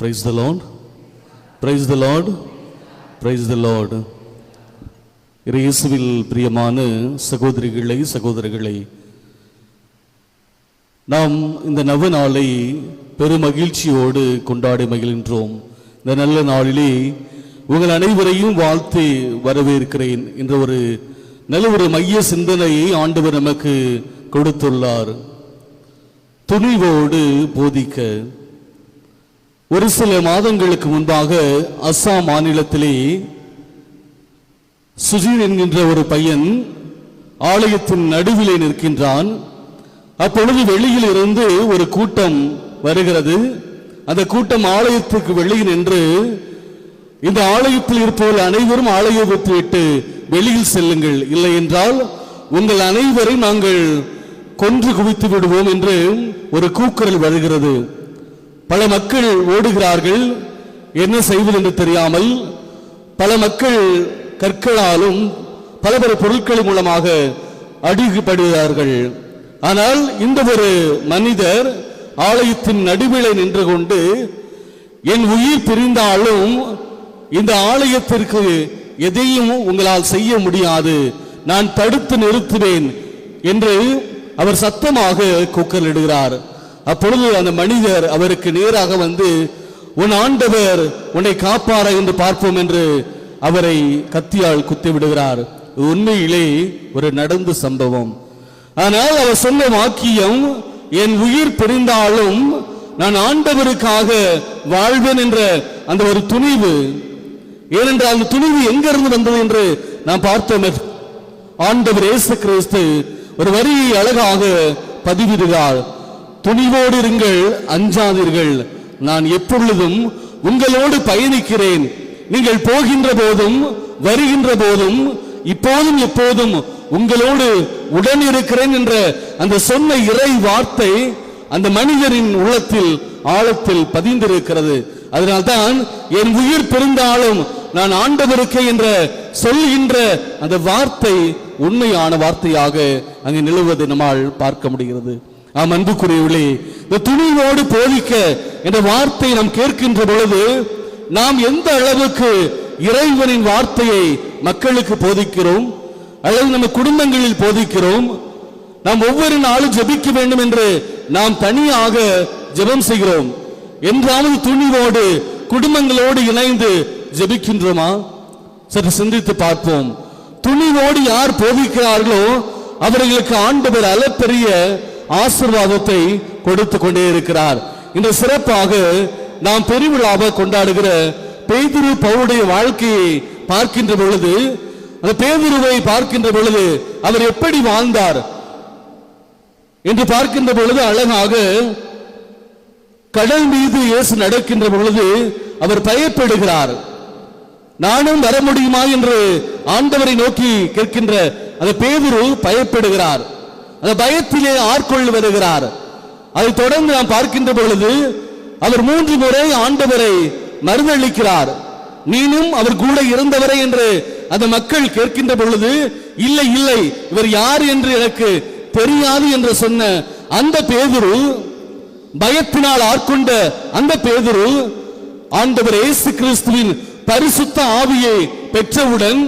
Praise த Lord. Praise த Lord. Praise த Lord. இயேசுவில் பிரியமான சகோதரிகளை சகோதரர்களை நாம் இந்த நவ நாளை பெருமகிழ்ச்சியோடு கொண்டாடி மகிழ்கின்றோம் இந்த நல்ல நாளிலே உங்கள் அனைவரையும் வாழ்த்து வரவேற்கிறேன் என்ற ஒரு நல்ல ஒரு மைய சிந்தனையை ஆண்டவர் நமக்கு கொடுத்துள்ளார் துணிவோடு போதிக்க ஒரு சில மாதங்களுக்கு முன்பாக அஸ்ஸாம் மாநிலத்திலே சுஜீர் என்கின்ற ஒரு பையன் ஆலயத்தின் நடுவிலே நிற்கின்றான். அப்பொழுது வெளியில் இருந்து ஒரு கூட்டம் வருகிறது. அந்த கூட்டம் ஆலயத்துக்கு வெளியில் நின்று இந்த ஆலயத்தில் இருப்பவர்கள் அனைவரும் ஆலயத்தை விட்டு வெளியில் செல்லுங்கள். இல்லை என்றால் உங்கள் அனைவரையும் நாங்கள் கொன்று குவித்து விடுவோம் என்று ஒரு கூக்குரல் வருகிறது. பல மக்கள் ஓடுகிறார்கள். என்ன செய்வது என்று தெரியாமல் பல மக்கள் கற்களாலும் பல பல பொருட்கள் மூலமாக அடிக்கப்படுகிறார்கள் ஆனால் இந்த ஒரு மனிதர் ஆலயத்தின் நடுவில் நின்று கொண்டு என் உயிர் பிரிந்தாலும் இந்த ஆலயத்திற்கு எதையும் உங்களால் செய்ய முடியாது. நான் தடுத்து நிறுத்துவேன் என்று அவர் சத்தமாக கூக்கலிடுகிறார். அப்பொழுது அந்த மனிதர் அவருக்கு நேராக வந்து உன் ஆண்டவர் உன்னை காப்பாரா என்று பார்ப்போம் என்று அவரை கத்தியால் குத்தி விடுகிறார். உண்மையிலே ஒரு நடந்த சம்பவம். ஆனால் அவர் சொன்ன வாக்கியம் என் உயிர் பிரிந்தாலும் நான் ஆண்டவருக்காக வாழ்வேன் என்ற அந்த ஒரு துணிவு. ஏனென்றால் அந்த துணிவு எங்கிருந்து வந்தது என்று நாம் பார்த்தோம். ஆண்டவர் இயேசு கிறிஸ்து ஒரு வரியை அழகாக பதிவிடுகிறார். துணிவோடு இருங்கள் அஞ்சாதீர்கள். நான் எப்பொழுதும் உங்களோடு பயணிக்கிறேன். நீங்கள் போகின்ற போதும் வருகின்ற போதும் இப்போதும் எப்போதும் உங்களோடு உடன் இருக்கிறேன் என்ற அந்த சொன்ன இறை வார்த்தை அந்த மனிதரின் உள்ளத்தில் ஆழத்தில் பதிந்திருக்கிறது. அதனால்தான் என் உயிர் பிறந்தாலும் நான் ஆண்டவருக்கே என்ற சொல்கின்ற அந்த வார்த்தை உண்மையான வார்த்தையாக அங்கு நிலவுவதை நம்மால் பார்க்க முடிகிறது. ஆம் அன்புக்குரியவர்களே இந்த துணிவோடு போதிக்க என்ற வார்த்தை நாம் கேட்கின்ற பொழுது நாம் எந்த அளவுக்கு இறைவனின் வார்த்தையை மக்களுக்கு போதிக்கிறோம் அல்லது நம்ம குடும்பங்களில் போதிக்கிறோம் நாம் ஒவ்வொரு நாளும் ஜெபிக்க வேண்டும் என்று நாம் தனியாக ஜெபம் செய்கிறோம். என்றாவது துணிவோடு குடும்பங்களோடு இணைந்து ஜெபிக்கின்றோமா? சற்று சிந்தித்து பார்ப்போம். துணிவோடு யார் போதிக்கிறார்களோ அவர்களுக்கு ஆண்டவர் அளப்பெரிய ஆசிர்வாதத்தை கொடுத்து கொண்டே இருக்கிறார். இந்த சிறப்பாக நாம் பெருவிழாவை கொண்டாடுகிற பேதிரு பவுடைய வாழ்க்கையை பார்க்கின்ற பொழுது அந்த பேதிருவை பார்க்கின்ற பொழுது அவர் எப்படி வாழ்ந்தார் என்று பார்க்கின்ற பொழுது அழகாக கடல் மீது இயேசு நடக்கின்ற பொழுது அவர் பயப்படுகிறார். நானும் வர முடியுமா என்று ஆண்டவரை நோக்கி கேட்கின்ற அந்த பேதுரு பயப்படுகிறார். அந்த பயத்திலே ஆட்கொள்ள வருகிறார். அதை தொடர்ந்து நாம் பார்க்கின்ற பொழுது அவர் மூன்று முறை ஆண்டவரை மறுதளிக்கிறார். நீனும் அவர் கூட இருந்தவரை என்று அந்த மக்கள் கேட்கின்ற பொழுது இல்லை இல்லை இவர் யார் என்று எனக்கு தெரியாது என்று சொன்ன அந்த பேதுரு பயத்தினால் ஆட்கொண்ட அந்த பேதுரு ஆண்டவர் இயேசு கிறிஸ்துவின் பரிசுத்த ஆவியை பெற்றவுடன்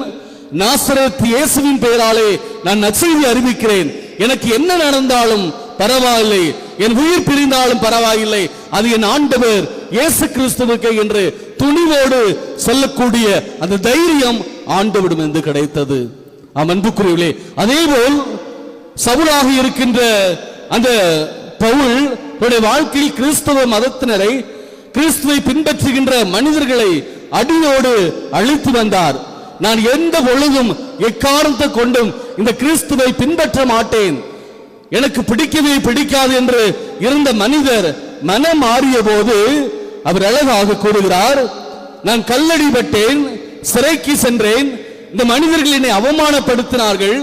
நாசரத் இயேசுவின் பெயராலே நான் நற்செய்தி அறிவிக்கிறேன். எனக்கு என்ன நடந்தாலும் பரவாயில்லை. என் உயிர் பிரிந்தாலும் பரவாயில்லை. அது என் ஆண்டவர் இயேசு கிறிஸ்துவுக்கு என்று துணிவோடு சொல்லக்கூடிய அந்த தைரியம் ஆண்டுவிடும் என்று கிடைத்தது. ஆம் அதே போல் சவுலாக இருக்கின்ற அந்த பவுல் வாழ்க்கையில் கிறிஸ்தவ மதத்தினரை கிறிஸ்துவை பின்பற்றுகின்ற மனிதர்களை அடியோடு அழித்து வந்தார். நான் எந்த பொழுதும் எக்காரணத்தை கொண்டும் இந்த கிறிஸ்துவை பின்பற்ற மாட்டேன். எனக்கு பிடிக்கவே பிடிக்காது என்று இருந்த மனிதர் மனம் மாறிய போது அவர் அழகாக கூறுகிறார் நான் கல்லடிபட்டேன் சிறைக்கு சென்றேன். இந்த மனிதர்கள் என்னை அவமானப்படுத்தினார்கள்.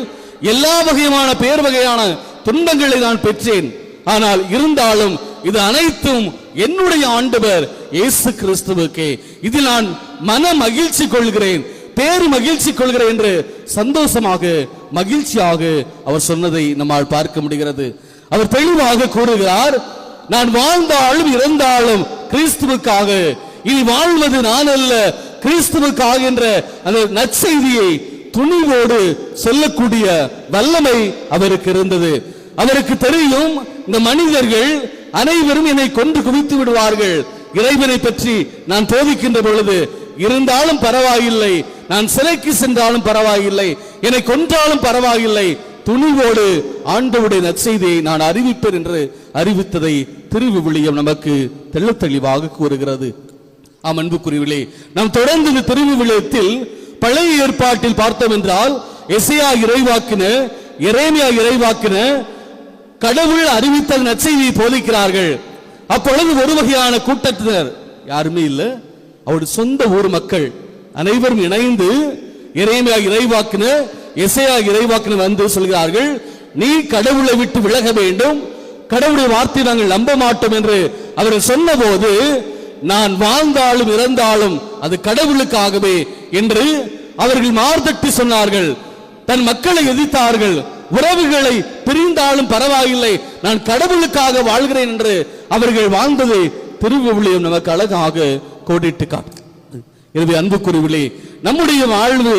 எல்லா வகையான பேர் வகையான துன்பங்களை நான் பெற்றேன். ஆனால் இருந்தாலும் இது அனைத்தும் என்னுடைய ஆண்டவர் இயேசு கிறிஸ்துவுக்கு. இதில் நான் மன மகிழ்ச்சி கொள்கிறேன் பேரு மகிழ்ச்சி கொள்கிறேன் என்று சந்தோஷமாக மகிழ்ச்சியாக அவர் சொன்னதை நம்மால் பார்க்க முடிகிறது. அவர் தெளிவாக கூறுகிறார் நான் வாழ்ந்தாலும் இறந்தாலும் கிறிஸ்துவுக்காக இனி வாழ்வது நான் அல்ல கிறிஸ்துவுக்காக என்ற அந்த நற்செய்தியை துணிவோடு சொல்லக்கூடிய வல்லமை அவருக்கு இருந்தது. அவருக்கு தெரியும் இந்த மனிதர்கள் அனைவரும் என்னை கொண்டு குவித்து விடுவார்கள். இறைவனை பற்றி நான் போதிக்கின்ற பொழுது இருந்தாலும் பரவாயில்லை நான் சிலைக்கு சென்றாலும் பரவாயில்லை. என்னை கொன்றாலும் பரவாயில்லை. துணிவோடு ஆண்டவுடைய நற்செய்தியை நான் அறிவிப்பேன் என்று அறிவித்ததை திருவிவிலியம் நமக்கு தெள்ளத் தெளிவாக கூறுகிறது. ஆம் அன்புக்குரியவிலே நாம் தொடர்ந்து இந்த திருவிவிலியத்தில் பழைய ஏற்பாட்டில் பார்த்தோம் என்றால் எசையா இறைவாக்கின இறைமையா இறைவாக்கின கடவுள் அறிவித்த நற்செய்தியை போதிக்கிறார்கள். அப்பொழுது ஒரு வகையான கூட்டத்தினர் யாருமே இல்ல. அவருடைய சொந்த ஊர் மக்கள். அனைவரும் இணைந்து இறைமையா இறைவாக்குன எசையா இறைவாக்குன வந்து சொல்கிறார்கள் நீ கடவுளை விட்டு விலக வேண்டும். கடவுளுடைய வார்த்தை நாங்கள் நம்ப மாட்டோம் என்று அவர்கள் சொன்னபோது நான் வாழ்ந்தாலும் இறந்தாலும் அது கடவுளுக்காகவே என்று அவர்கள் மார்தட்டி சொன்னார்கள். தன் மக்களை எதிர்த்தார்கள். உறவுகளை பிரிந்தாலும் பரவாயில்லை. நான் கடவுளுக்காக வாழ்கிறேன் என்று அவர்கள் வாழ்ந்ததை திருவிவிலியம் நமக்கு அழகாக கோடிட்டு காட்டு எனவே அன்புக்குரியவிலே நம்முடைய வாழ்வு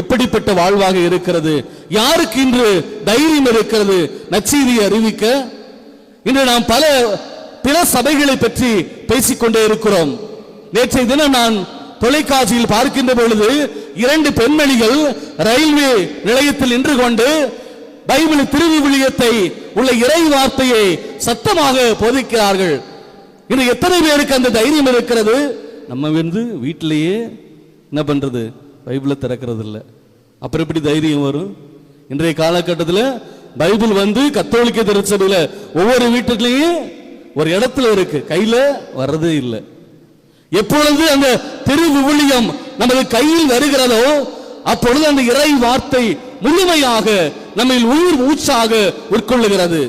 எப்படிப்பட்ட வாழ்வாக இருக்கிறது? யாருக்கு இன்று தைரியம் இருக்கிறது? நற்செய்தியை அறிவிக்க இன்று நாம் பல பிற சபைகளை பற்றி பேசிக்கொண்டே இருக்கிறோம். நேற்றைய தினம் நான் தொலைக்காட்சியில் பார்க்கின்ற பொழுது இரண்டு பெண்மணிகள் ரயில்வே நிலையத்தில் நின்று கொண்டு பைபிள் திருவிவிலியத்தை உள்ள இறை வார்த்தையை சத்தமாக போதிக்கிறார்கள். இன்று எத்தனை பேருக்கு அந்த தைரியம் இருக்கிறது? நம்ம வந்து வீட்டிலையே என்ன பண்ணுறது பைபிளை திறக்கிறது இல்லை அப்புறம் எப்படி தைரியம் வரும்? இன்றைய காலகட்டத்தில் பைபிள் வந்து கத்தோலிக்க திருச்சபையில் ஒவ்வொரு வீட்டுலயும் ஒரு இடத்துல இருக்கு. கையில் வர்றதே இல்லை. எப்பொழுது அந்த திருவிவிலியம் நமது கையில் வருகிறதோ அப்பொழுது அந்த இறை வார்த்தை முழுமையாக நம்ம உயிர் மூச்சாக உட்கொள்ளுகிறது.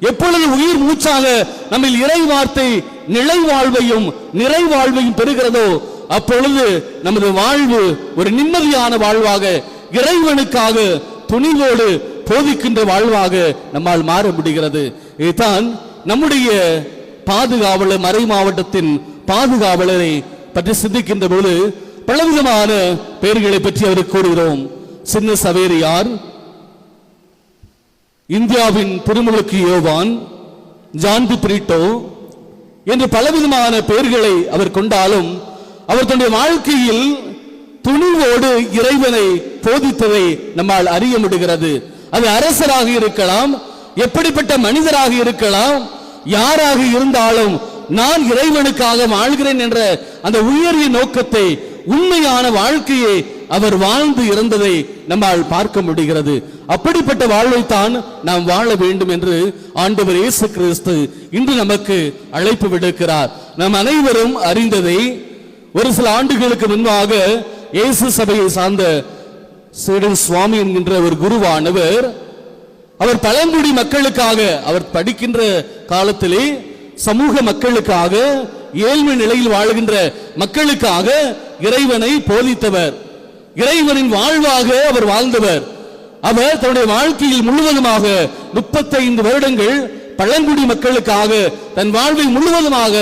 எப்பொழுது உயிர் மூச்சாக நம்ம இறை வார்த்தை நிலை வாழ்வையும் நிறை வாழ்வையும் பெறுகிறதோ அப்பொழுது நமது வாழ்வு ஒரு நிம்மதியான வாழ்வாக இறைவனுக்காக துணிவோடு போதிக்கின்ற வாழ்வாக நம்மால் மாற முடிகிறது. இதுதான் நம்முடைய பாதுகாவலர் மறை மாவட்டத்தின் பாதுகாவலரை பற்றி சிந்திக்கின்ற பொழுது பலவிதமான பெயர்களை பற்றி அவர் கூறுகிறோம். சின்ன சவேரியார் இந்தியாவின் திருமுழுக்கு யோவான் ஜான்பி பிரிட்டோ என்று பலவிதமான பெயர்களை அவர் கொண்டாலும் அவர் தன்னுடைய வாழ்க்கையில் துணிவோடு இறைவனை போதித்ததை நம்மால் அறிய முடிகிறது. அது அரசராக இருக்கலாம் எப்படிப்பட்ட மனிதராக இருக்கலாம் யாராக இருந்தாலும் நான் இறைவனுக்காக வாழ்கிறேன் என்ற அந்த உயரிய நோக்கத்தை உண்மையான வாழ்க்கையை அவர் வாழ்ந்து இறந்ததை நம்மால் பார்க்க முடிகிறது. அப்படிப்பட்ட வாழ்வைத்தான் நாம் வாழ வேண்டும் என்று ஆண்டவர் இயேசு கிறிஸ்து இன்று நமக்கு அழைப்பு விடுக்கிறார். நாம் அனைவரும் அறிந்ததை ஒரு சில ஆண்டுகளுக்கு முன்பாக இயேசு சபையை சார்ந்த சீடன் சுவாமி என்கின்ற ஒரு குருவானவர் அவர் பழங்குடி மக்களுக்காக அவர் படிக்கின்ற காலத்திலே சமூக மக்களுக்காக ஏழ்மை நிலையில் வாழ்கின்ற மக்களுக்காக இறைவனை போதித்தவர். இறைவனின் வாழ்வாக அவர் வாழ்ந்தவர். அவர் தன்னுடைய வாழ்க்கையில் முழுவதுமாக முப்பத்தைந்து வருடங்கள் பழங்குடி மக்களுக்காக தன் வாழ்வை முழுவதுமாக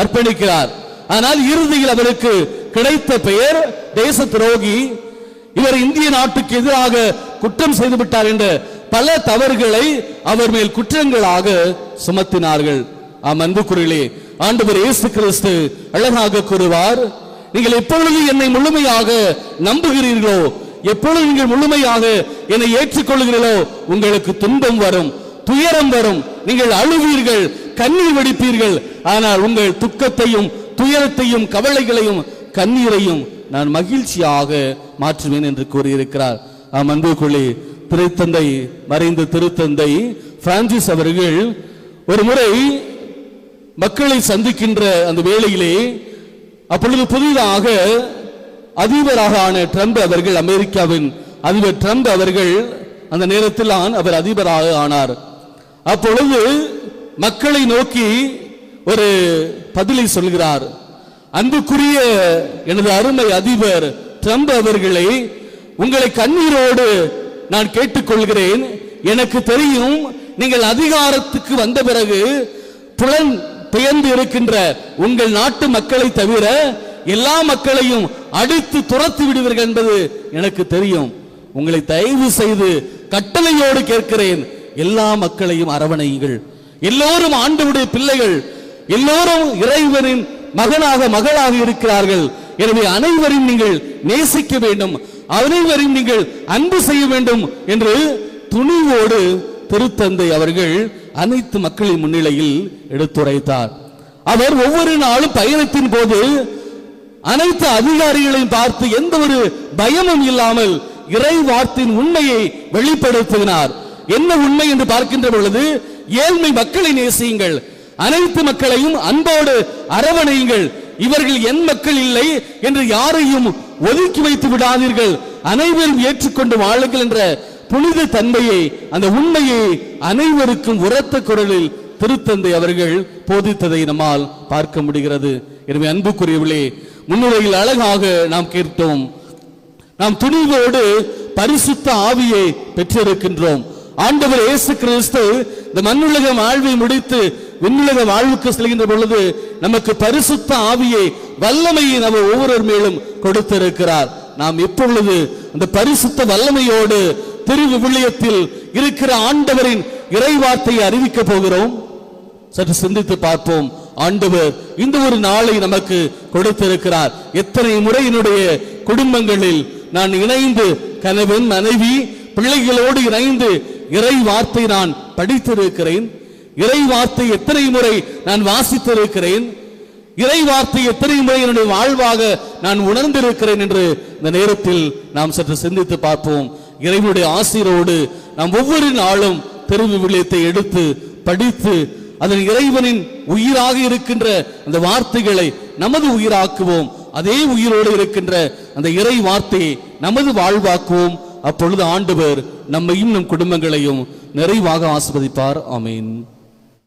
அர்ப்பணிக்கிறார். ஆனால் இறுதியில் அவருக்கு கிடைத்த பெயர் தேச துரோகி. இவர் இந்திய நாட்டுக்கு எதிராக குற்றம் செய்து விட்டார் என்ற பல தவறுகளை அவர் மேல் குற்றங்களாக சுமத்தினார்கள். ஆம் அன்புக்குறிலே ஆண்டவர் இயேசு கிறிஸ்து அழகாக கூறுவார். நீங்கள் எப்பொழுது என்னை முழுமையாக நம்புகிறீர்களோ எப்பொழுது நீங்கள் முழுமையாக என்னை ஏற்றுக்கொள்கிறீர்களோ உங்களுக்கு துன்பம் வரும் துயரம் வரும். நீங்கள் அழுவீர்கள் கண்ணீர் வெடிப்பீர்கள். ஆனால் உங்கள் துக்கத்தையும் துயரத்தையும் கவலைகளையும் கண்ணீரையும் நான் மகிழ்ச்சியாக மாற்றுவேன் என்று கூறியிருக்கிறார். ஆம் அன்புக்குள்ளே திருத்தந்தை மறைந்த திருத்தந்தை பிரான்சிஸ் அவர்கள் ஒரு முறை மக்களை சந்திக்கின்ற அந்த வேளையிலே அப்பொழுது புதிதாக அதிபராக ஆன ட்ரம்ப் அவர்கள் அமெரிக்காவின் அதிபர் ட்ரம்ப் அவர்கள் அந்த நேரத்தில் அவர் அதிபராக ஆனார். அப்பொழுது மக்களை நோக்கி ஒரு பதிலை சொல்கிறார். அன்புக்குரிய எனது அருமை அதிபர் ட்ரம்ப் அவர்களை உங்களை கண்ணீரோடு நான் கேட்டுக்கொள்கிறேன். எனக்கு தெரியும் நீங்கள் அதிகாரத்துக்கு வந்த பிறகு புலன் பெயர்ந்து இருக்கின்ற உங்கள் நாட்டு மக்களை தவிர எல்லா மக்களையும் அடித்து துரத்தி விடுவீர்கள் என்பது எனக்கு தெரியும். உங்களை தயவு செய்து கட்டளையோடு கேட்கிறேன். எல்லா மக்களையும் அரவணையுங்கள். எல்லோரும் ஆண்டவுடைய பிள்ளைகள் எல்லோரும் இறைவனின் மகனாக மகளாக இருக்கிறார்கள். எனவே அனைவரையும் நீங்கள் நேசிக்க வேண்டும். அனைவரையும் நீங்கள் அன்பு செய்ய வேண்டும் என்று துணிவோடு திருத்தந்தை அவர்கள் அனைத்து மக்களின் முன்னிலையில் எடுத்துரைத்தார். அவர் ஒவ்வொரு நாளும் பயணத்தின் போது அனைத்து அதிகாரிகளையும் பார்த்து எந்த ஒரு பயமும் இல்லாமல் இறை வார்த்தையின் உண்மையை வெளிப்படுத்துகிறார் என்ன உண்மை என்று பார்க்கின்ற பொழுது ஏழ்மை மக்களை நேசியுங்கள். அனைத்து மக்களையும் அன்போடு அரவணையுங்கள். இவர்கள் என் மக்கள் இல்லை என்று யாரையும் ஒதுக்கி வைத்து விடாதீர்கள். அனைவரும் ஏற்றுக்கொண்டு வாழுங்கள் என்ற புனித தன்மையை அந்த உண்மையை அனைவருக்கும் உரத்த குரலில் திருத்தந்தை அவர்கள் போதித்ததை நம்மால் பார்க்க முடிகிறது. எனவே அன்புக்குரியவர்களே முன்னுரையில் அழகாக நாம் கேட்டோம் நாம் துணிவோடு பரிசுத்த ஆவியை பெற்றிருக்கின்றோம். ஆண்டவர் இயேசு கிறிஸ்து இந்த மண்ணுலக வாழ்வை முடித்து விண்ணுலக வாழ்வுக்கு செல்கின்ற பொழுது நமக்கு பரிசுத்த ஆவியை வல்லமையை நம்ம ஒவ்வொருவர் மேலும் கொடுத்திருக்கிறார். நாம் எப்பொழுது அந்த பரிசுத்த வல்லமையோடு திரு விவிலியத்தில் இருக்கிற ஆண்டவரின் இறைவார்த்தையை அறிவிக்க போகிறோம். சற்று சிந்தித்து பார்ப்போம். ஆண்டவர் இந்த ஒரு நாளை நமக்கு கொடுத்திருக்கிறார். எத்தனை முறை என்னுடைய குடும்பங்களில் நான் இணைந்து கணவன் மனைவி பிள்ளைகளோடு இணைந்து இறை வார்த்தை நான் படித்திருக்கிறேன். இறை வார்த்தை எத்தனை முறை நான் வாசித்திருக்கிறேன். இறை வார்த்தை எத்தனை முறை என்னுடைய வாழ்வாக நான் உணர்ந்திருக்கிறேன் என்று இந்த நேரத்தில் நாம் சற்று சிந்தித்து பார்ப்போம். இறைவனுடைய ஆசிரியரோடு நாம் ஒவ்வொரு நாளும் தெருவு விளியத்தை எடுத்து படித்து அதன் இறைவனின் உயிராக இருக்கின்ற அந்த வார்த்தைகளை நமது உயிராக்குவோம். அதே உயிரோடு இருக்கின்ற அந்த இறை வார்த்தையை நமது வாழ்வாக்குவோம். அப்பொழுது ஆண்டவர் நம்மையும் நம் குடும்பங்களையும் நிறைவாக ஆஸ்வதிப்பார் ஆமீன்.